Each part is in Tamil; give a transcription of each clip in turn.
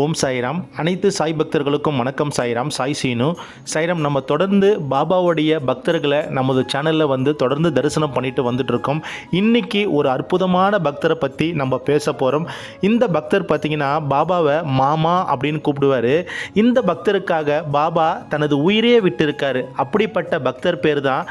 ஓம் சாய்ராம். அனைத்து சாய் பக்தர்களுக்கும் வணக்கம் சாய்ராம். சாய் சீனு. சாய்ராம் நம்ம தொடர்ந்து பாபாவுடைய பக்தர்களை நமது சேனலில் வந்து தொடர்ந்து தரிசனம் பண்ணிட்டு வந்துட்டு இன்றைக்கி ஒரு அற்புதமான பக்தரை பற்றி நம்ம பேச போகிறோம் இந்த பக்தர் பார்த்திங்கன்னா பாபாவை மாமா அப்படின்னு கூப்பிடுவார். இந்த பக்தருக்காக பாபா தனது உயிரையே விட்டிருக்காரு. அப்படிப்பட்ட பக்தர் பேர் தான்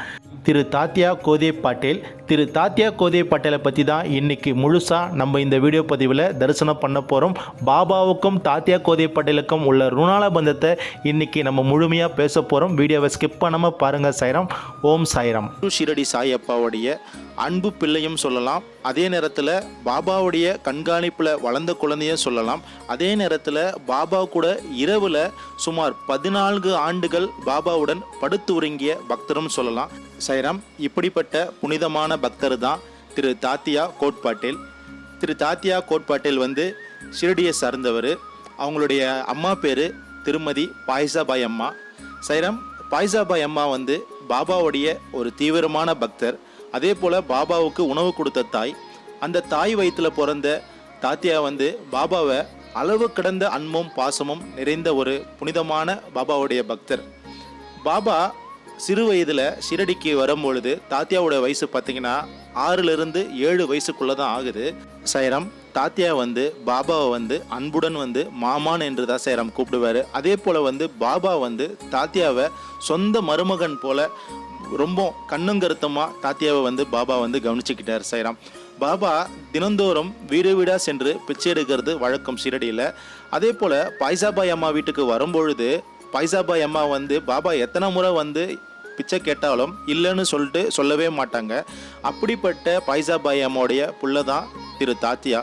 திரு தாத்தியா கோதே பாட்டேல் திரு தாத்தியா கோதே பாட்டேலை பற்றி தான் இன்றைக்கி முழுசாக நம்ம இந்த வீடியோ பதிவில் தரிசனம் பண்ண போகிறோம் பாபாவுக்கும் தாத்தியா கோதே பட்டேலுக்கும் உள்ள ருணால பந்தத்தை இன்னைக்கு நம்ம முழுமையாக பேச போகிறோம் வீடியோவை ஸ்கிப் பண்ணாமல் பாருங்கள் சாய்ராம் ஓம் சாய்ராம் ஷிரடி சாயப்பாவுடைய அன்பு பிள்ளையும் சொல்லலாம். அதே நேரத்தில் பாபாவுடைய கண்காணிப்பில் வளர்ந்த குழந்தையும் சொல்லலாம். அதே நேரத்தில் பாபா கூட இரவில் சுமார் பதினான்கு ஆண்டுகள் பாபாவுடன் படுத்து உறங்கிய பக்தரும் சொல்லலாம். சைராம் இப்படிப்பட்ட புனிதமான பக்தர் தான் திரு தாத்தியா கோட்பாட்டேல். திரு தாத்தியா கோட்பாட்டேல் வந்து ஷிரடியை சார்ந்தவர். அவங்களுடைய அம்மா பேர் திருமதி பாய்சாபாய் அம்மா. சைராம் பாய்சாபாய் அம்மா வந்து பாபாவுடைய ஒரு தீவிரமான பக்தர். அதே போல் பாபாவுக்கு உணவு கொடுத்த தாய். அந்த தாய் வயிற்றுல பிறந்த தாத்தியா வந்து பாபாவை அளவு கடந்த அன்பும் பாசமும் நிறைந்த ஒரு புனிதமான பாபாவுடைய பக்தர். பாபா சிறு வயதில் ஷிரடிக்கு வரும்பொழுது தாத்தியாவோட வயசு பார்த்தீங்கன்னா ஆறுலேருந்து ஏழு வயசுக்குள்ளே தான் ஆகுது. சைரம் தாத்தியா வந்து பாபாவை வந்து அன்புடன் வந்து மாமான் என்று தான் சைரம் கூப்பிடுவார். அதே போல் வந்து பாபா வந்து தாத்தியாவை சொந்த மருமகன் போல ரொம்ப கண்ணுங்கருத்தமாக தாத்தியாவை வந்து பாபா வந்து கவனிச்சுக்கிட்டார் சைராம். பாபா தினந்தோறும் வீடு வீடாக சென்று பிச்சை எடுக்கிறது வழக்கம் ஷிரடியில். அதே போல் பாய்சாபாய் அம்மா வீட்டுக்கு வரும்பொழுது பைசாபாய் அம்மா வந்து பாபா எத்தனை முறை வந்து பிச்சை கேட்டாலும் இல்லைன்னு சொல்லிட்டு சொல்லவே மாட்டாங்க. அப்படிப்பட்ட பைசாபாய் அம்மாவுடைய புள்ள தான் திரு தாத்தியா.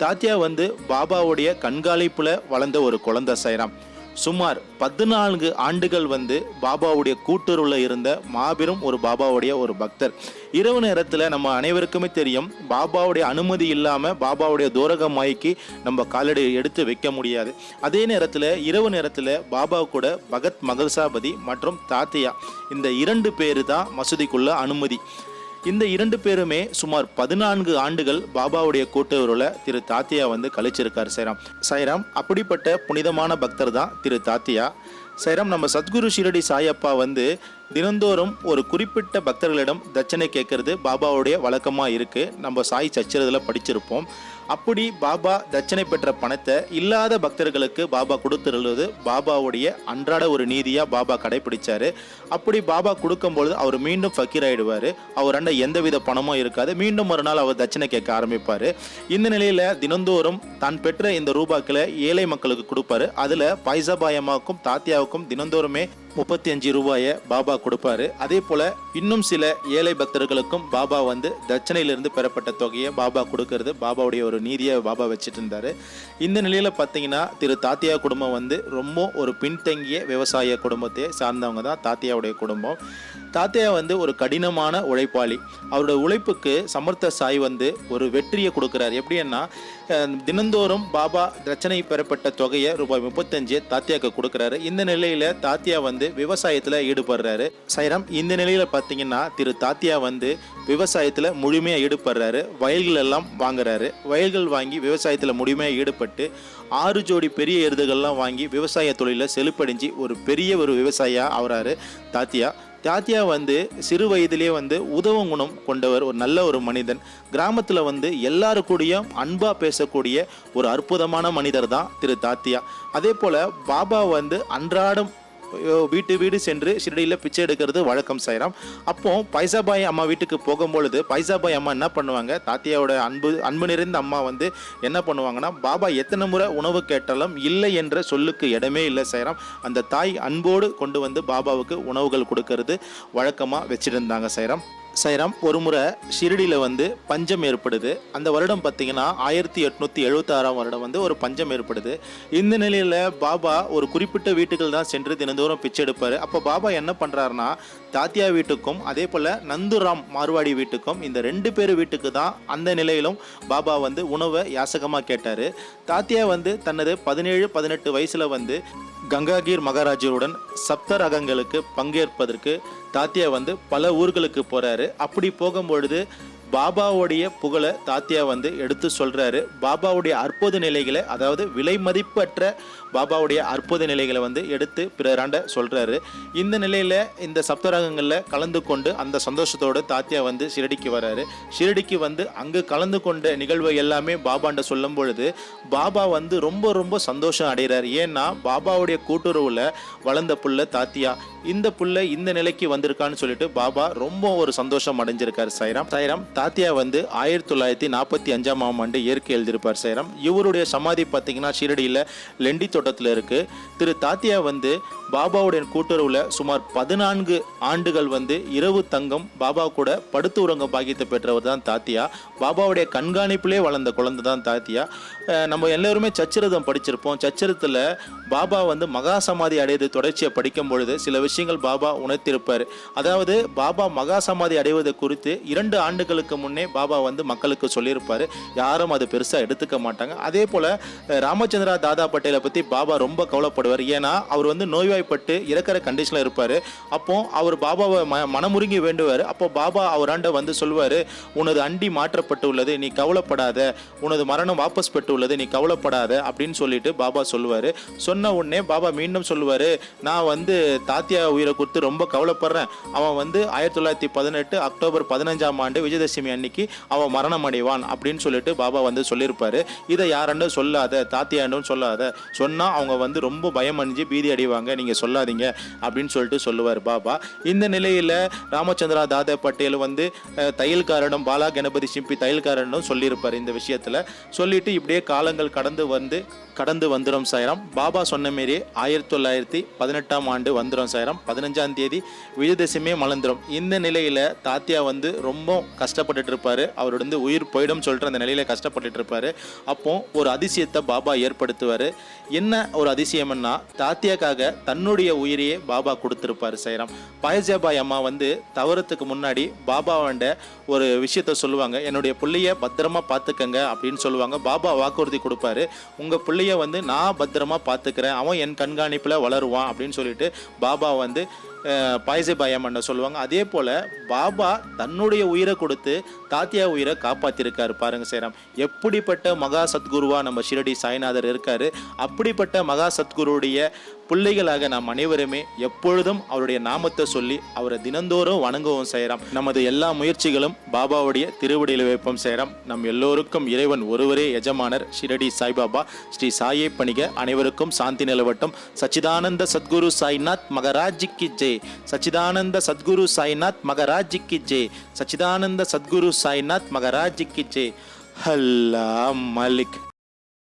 தாத்தியா வந்து பாபாவுடைய கண்காணிப்பில் வளர்ந்த ஒரு குழந்தை சைராம். சுமார் பதினான்கு ஆண்டுகள் வந்து பாபாவுடைய கூட்டுறவில் இருந்த மாபெரும் ஒரு பாபாவுடைய ஒரு பக்தர். இரவு நேரத்தில் நம்ம அனைவருக்குமே தெரியும் பாபாவுடைய அனுமதி இல்லாமல் பாபாவுடைய தூரக மாய்க்கு நம்ம காலடி எடுத்து வைக்க முடியாது. அதே நேரத்தில் இரவு நேரத்தில் பாபா கூட பகத் மகசாபதி மற்றும் தாத்தியா இந்த இரண்டு பேர் தான் மசூதிக்குள்ள அனுமதி. இந்த இரண்டு பேருமே சுமார் பதினான்கு ஆண்டுகள் பாபாவுடைய கூட்டுறவில் திரு தாத்தியா வந்து கழிச்சிருக்கார் சைராம். சைராம் அப்படிப்பட்ட புனிதமான பக்தர் தான் திரு தாத்தியா. சைராம் நம்ம சத்குரு ஷிரடி சாயப்பா வந்து தினந்தோறும் ஒரு குறிப்பிட்ட பக்தர்களிடம் தட்சணை கேட்கறது பாபாவுடைய வழக்கமாக இருக்குது நம்ம சாய் சச்சரதில் படிச்சிருப்போம். அப்படி பாபா தட்சணை பெற்ற பணத்தை இல்லாத பக்தர்களுக்கு பாபா கொடுத்துருந்தது. பாபாவுடைய அன்றாட ஒரு நீதியாக பாபா கடைபிடிச்சார். அப்படி பாபா கொடுக்கும்பொழுது அவர் மீண்டும் ஃபக்கீர் ஆயிடுவார். அவர் அண்ட எந்தவித பணமும் இருக்காது. மீண்டும் ஒரு நாள் அவர் தட்சணை கேட்க ஆரம்பிப்பார். இந்த நிலையில் தினந்தோறும் தான் பெற்ற இந்த ரூபாக்களை ஏழை மக்களுக்கு கொடுப்பாரு. அதில் பைசாபாயம்மாவுக்கும் தாத்தியாவுக்கும் தினந்தோறுமே முப்பத்தி அஞ்சு ரூபாயை பாபா கொடுப்பாரு. அதே போல இன்னும் சில ஏழை பக்தர்களுக்கும் பாபா வந்து தட்சணையிலிருந்து பெறப்பட்ட தொகையை பாபா கொடுக்கறது பாபாவுடைய ஒரு நீதியை பாபா வச்சுட்டு இருந்தாரு இந்த நிலையில பார்த்தீங்கன்னா திரு தாத்தியா குடும்பம் வந்து ரொம்ப ஒரு பின்தங்கிய விவசாய குடும்பத்தை சார்ந்தவங்க தான் தாத்தியாவுடைய குடும்பம். தாத்தியா வந்து ஒரு கடினமான உழைப்பாளி. அவரோட உழைப்புக்கு சமர்த்த சாய் வந்து ஒரு வெற்றியை கொடுக்குறாரு. எப்படின்னா தினந்தோறும் பாபா ரச்சனை பெறப்பட்ட தொகையை ரூபாய் முப்பத்தஞ்சு தாத்தியாக்கு கொடுக்குறாரு. இந்த நிலையில தாத்தியா வந்து விவசாயத்தில் ஈடுபடுறாரு. சைராம் இந்த நிலையில பார்த்தீங்கன்னா திரு தாத்தியா வந்து விவசாயத்தில் முழுமையாக ஈடுபடுறாரு. வயல்கள் எல்லாம் வாங்குறாரு. வயல்கள் வாங்கி விவசாயத்தில் முழுமையாக ஈடுபட்டு ஆறு ஜோடி பெரிய எருதுகள்லாம் வாங்கி விவசாய தொழிலில் செலுப்படைஞ்சு ஒரு பெரிய ஒரு விவசாயியாக ஆகுறாரு தாத்தியா. தாத்தியா வந்து சிறு வயதிலே வந்து உதவும் குணம் கொண்டவர் ஒரு நல்ல ஒரு மனிதன். கிராமத்தில் வந்து எல்லாருக்கூடியும் அன்பாக பேசக்கூடிய ஒரு அற்புதமான மனிதர் தான் திரு தாத்தியா. அதே போல் பாபா வந்து அன்றாடம் வீட்டு வீடு சென்று ஷிரடியில் பிச்சை எடுக்கிறது வழக்கம் செய்கிறோம் அப்போ பைசாபாய் அம்மா வீட்டுக்கு போகும்பொழுது பைசாபாய் அம்மா என்ன பண்ணுவாங்க? தாத்தியாவோட அன்பு அன்பு நிறைந்த அம்மா வந்து என்ன பண்ணுவாங்கன்னா பாபா எத்தனை முறை உணவு கேட்டாலும் இல்லை என்ற சொல்லுக்கு இடமே இல்லை செய்கிறோம் அந்த தாய் அன்போடு கொண்டு வந்து பாபாவுக்கு உணவுகள் கொடுக்கறது வழக்கமாக வச்சுருந்தாங்க செய்கிறோம் சைராம் ஒரு முறை ஷிரடியில் வந்து பஞ்சம் ஏற்படுது. அந்த வருடம் பார்த்தீங்கன்னா ஆயிரத்தி எட்நூற்றி எழுபத்தாறாம் வருடம் வந்து ஒரு பஞ்சம் ஏற்படுது. இந்த நிலையில் பாபா ஒரு குறிப்பிட்ட வீட்டுகள் தான் சென்று தினந்தோறும் பிச்சை எடுப்பார். அப்போ பாபா என்ன பண்ணுறாருனா தாத்தியா வீட்டுக்கும் அதே போல் நந்துராம் மார்வாடி வீட்டுக்கும் இந்த ரெண்டு பேர் வீட்டுக்கு தான் அந்த நிலையிலும் பாபா வந்து உணவை யாசகமாக கேட்டார். தாத்தியா வந்து தனது பதினேழு பதினெட்டு வயசில் வந்து கங்காகீர் மகாராஜருடன் சப்த ரகங்களுக்கு பங்கேற்பதற்கு தாத்தியா வந்து பல ஊர்களுக்கு போகிறாரு அப்படி போகும்பொழுது பாபாவுடைய புகழை தாத்தியா வந்து எடுத்து சொல்கிறாரு பாபாவுடைய அற்புத நிலைகளை அதாவது விலை மதிப்பற்ற பாபாவுடைய அற்புத நிலைகளை வந்து எடுத்து பிறராண்ட சொல்கிறாரு இந்த நிலையில் இந்த சப்தராகங்களில் கலந்து கொண்டு அந்த சந்தோஷத்தோட தாத்தியா வந்து ஷிரடிக்கு வராரு. ஷிரடிக்கு வந்து அங்கு கலந்து கொண்ட நிகழ்வு எல்லாமே பாபாண்ட சொல்லும் பொழுது பாபா வந்து ரொம்ப ரொம்ப சந்தோஷம் அடைகிறார். ஏன்னா பாபாவுடைய கூட்டுறவில் வளர்ந்த புள்ள தாத்தியா இந்த புள்ள இந்த நிலைக்கு வந்திருக்கான்னு சொல்லிட்டு பாபா ரொம்ப ஒரு சந்தோஷம் அடைஞ்சிருக்காரு சைராம் சைராம் சாத்தியா வந்து ஆயிரத்தி தொள்ளாயிரத்தி நாற்பத்தி அஞ்சாம் ஆம் ஆண்டு இயற்கை எழுதியிருப்பார் சேரம் இவருடைய சமாதி பார்த்தீங்கன்னா ஷீரடியில் லெண்டி தோட்டத்தில் இருக்கு. திரு தாத்தியா வந்து பாபாவுடைய கூட்டுறவுல சுமார் பதினான்கு ஆண்டுகள் வந்து இரவு தங்கம் பாபா கூட படுத்து உறங்கும் பாக்கியத்தை பெற்றவர் தான் தாத்தியா. பாபாவுடைய கண்காணிப்பிலே வளர்ந்த குழந்தை தான் தாத்தியா. நம்ம எல்லோருமே சச்சரிதம் படிச்சிருப்போம். சச்சரித்தில் பாபா வந்து மகா சமாதி அடைவது தொடர்ச்சியை படிக்கும் பொழுது சில விஷயங்கள் பாபா உணர்த்திருப்பார். அதாவது பாபா மகா சமாதி அடைவது குறித்து இரண்டு ஆண்டுகளுக்கு முன்னே பாபா வந்து மக்களுக்கு சொல்லியிருப்பார். யாரும் அது பெருசாக எடுத்துக்க மாட்டாங்க. அதே போல் ராமச்சந்திரா தாதா பட்டேலை பற்றி பாபா ரொம்ப கவலைப்படுவார். ஏன்னா அவர் வந்து நோய்வாய்ப்பட்டு இறக்கிற கண்டிஷனில் இருப்பார். அப்போ அவர் பாபாவை ம மனமுருங்கி வேண்டுவார். அப்போ பாபா அவராண்ட வந்து சொல்வார் உனது அண்டி மாற்றப்பட்டு உள்ளது நீ கவலைப்படாத. உனது மரணம் வாபஸ் பெற்று உள்ளது நீ கவலைப்படாத. அப்படின்னு சொல்லிட்டு பாபா சொல்லுவார் சொன்ன உடனே பாபா மீண்டும் சொல்லுவார் நான் வந்து தாத்தியா உயிரை குறித்து ரொம்ப கவலைப்படுறேன். அவன் வந்து ஆயிரத்தி தொள்ளாயிரத்தி பதினெட்டு அக்டோபர் பதினஞ்சாம் ஆண்டு விஜயதசமி அன்னைக்கு அவன் மரணம் அடைவான் அப்படின்னு சொல்லிட்டு பாபா வந்து சொல்லியிருப்பார். இதை யாரண்டும் சொல்லாத? தாத்தியாண்டும் சொல்லாத. சொன்னால் அவங்க வந்து ரொம்ப பயம் அணிஞ்சு பீதி அடைவாங்க. நீங்கள் நீங்கள் சொல்லாதீங்க அப்படின்னு சொல்லிட்டு சொல்லுவார் பாபா. இந்த நிலையில் ராமச்சந்திரா தாதா பட்டேல் வந்து தையல்காரனும் பாலா கணபதி சிம்பி தையல்காரனும் சொல்லியிருப்பார் இந்த விஷயத்தில். சொல்லிட்டு இப்படியே காலங்கள் கடந்து வந்து கடந்து வந்துடும் சாயிரம். பாபா சொன்ன மாரி ஆயிரத்தி தொள்ளாயிரத்தி பதினெட்டாம் ஆண்டு வந்துடும் சாயிரம். பதினஞ்சாம் தேதி விஜயதசமே மலர்ந்துடும் இந்த நிலையில் தாத்தியா வந்து ரொம்ப கஷ்டப்பட்டுட்டு இருப்பார். அவரோட வந்து உயிர் போயிடும் சொல்லிட்டு அந்த நிலையில் கஷ்டப்பட்டுட்டு இருப்பார். அப்போ ஒரு அதிசயத்தை பாபா ஏற்படுத்துவார். என்ன ஒரு அதிசயம்னா தாத்தியாக்காக தன் தன்னுடைய உயிரையே பாபா கொடுத்துருப்பாரு சைராம் பாயஜாபாய் அம்மா வந்து தவறத்துக்கு முன்னாடி பாபாவாண்ட ஒரு விஷயத்த சொல்லுவாங்க. என்னுடைய பிள்ளைய பத்திரமா பார்த்துக்கங்க அப்படின்னு சொல்லுவாங்க. பாபா வாக்குறுதி கொடுப்பாரு. உங்கள் பிள்ளைய வந்து நான் பத்திரமா பார்த்துக்கிறேன். அவன் என் கண்காணிப்பில் வளருவான் அப்படின்னு சொல்லிட்டு பாபா வந்து பாய்சேபாய் அம்மன் சொல்லுவாங்க. அதே போல் பாபா தன்னுடைய உயிரை கொடுத்து தாத்தியா உயிரை காப்பாற்றிருக்காரு பாருங்க சேரம். எப்படிப்பட்ட மகா சத்குருவா நம்ம ஷிரடி சாய்நாதர் இருக்காரு. அப்படிப்பட்ட மகா சத்குருவுடைய பிள்ளைகளாக நாம் அனைவருமே எப்பொழுதும் அவருடைய நாமத்தை சொல்லி அவரை தினந்தோறும் வணங்கவும் செய்கிறோம் நமது எல்லா முயற்சிகளும் பாபாவுடைய திருவடியில் வைப்போம் செய்கிறோம் நம் எல்லோருக்கும் இறைவன் ஒருவரே எஜமானர் ஷிரடி சாய்பாபா. ஸ்ரீ சாயை பணிக அனைவருக்கும் சாந்தி நிலவட்டும். சச்சிதானந்த சத்குரு சாய்நாத் மகராஜிக்கு ஜெய். சச்சிதானந்த சத்குரு சாய்நாத் மகராஜிக்கு ஜெய் சச்சிதானந்த சத்குரு சாய்நாத் மகராஜிக்கு ஜெய் ஹல்லா மலிக்.